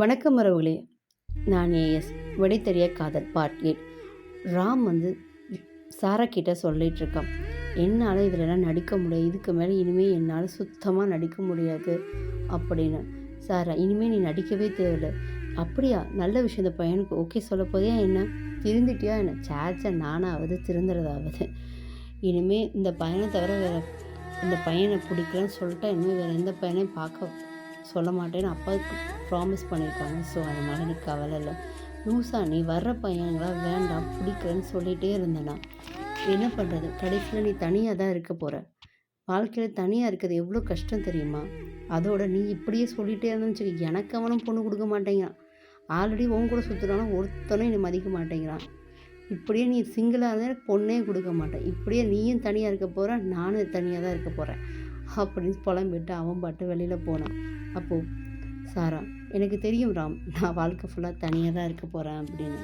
வணக்கம் உறவுகளே. நான் ஏஎஸ் விடை தெரிய காதல் பார்ட் எயிட் ராம் வந்து சாரா கிட்ட சொல்லிட்டு இருக்கான் என்னால் இதிலலாம் நடிக்க முடியாது. இதுக்கு மேலே இனிமேல் என்னால் சுத்தமாக நடிக்க முடியாது அப்படின்னு. சாரா இனிமேல் நீ நடிக்கவே தேவையில்ல. அப்படியா? நல்ல விஷயம். இந்த பையனுக்கு ஓகே சொல்ல போதே என்ன? திருந்திட்டியா என்ன? சேச்சா நானாவது திருந்துறதாவது. இனிமேல் இந்த பையனை தவிர வேறு இந்த பையனை பிடிக்கலன்னு சொல்லிட்டா இனிமேல் வேறு எந்த பையனையும் பார்க்க சொல்ல மாட்டேன்னு அப்பாவுக்கு ப்ராமிஸ் பண்ணியிருக்காங்க. ஸோ அதனால் எனக்கு கவலை இல்லை. லூசா நீ வர்ற பையன்களாம் வேண்டாம் பிடிக்கலன்னு சொல்லிகிட்டே இருந்தேன்னா என்ன பண்ணுறது கடைசியில் நீ தனியாக தான் இருக்க போகிற வாழ்க்கையில் தனியாக இருக்கிறது எவ்வளோ கஷ்டம் தெரியுமா? அதோட நீ இப்படியே சொல்லிகிட்டே இருந்தேன்னு வச்சுக்க எனக்கு அவனும் பொண்ணு கொடுக்க மாட்டேங்கிறான். ஆல்ரெடி உன் கூட சுற்றுறானா ஒருத்தனும் நீ மதிக்க மாட்டேங்கிறான். இப்படியே நீ சிங்கிளாக இருந்தால் பொண்ணே கொடுக்க மாட்டேன். இப்படியே நீயும் தனியாக இருக்க போகிற நானும் தனியாக தான் இருக்க போகிறேன் அப்படின்னு புலம்பிட்டு அவன் பாட்டு வெளியில் போனான் அப்போது சாரா எனக்கு தெரியும் ராம் நான் வாழ்க்கை ஃபுல்லாக தனியாக தான் இருக்க போகிறேன் அப்படின்னு.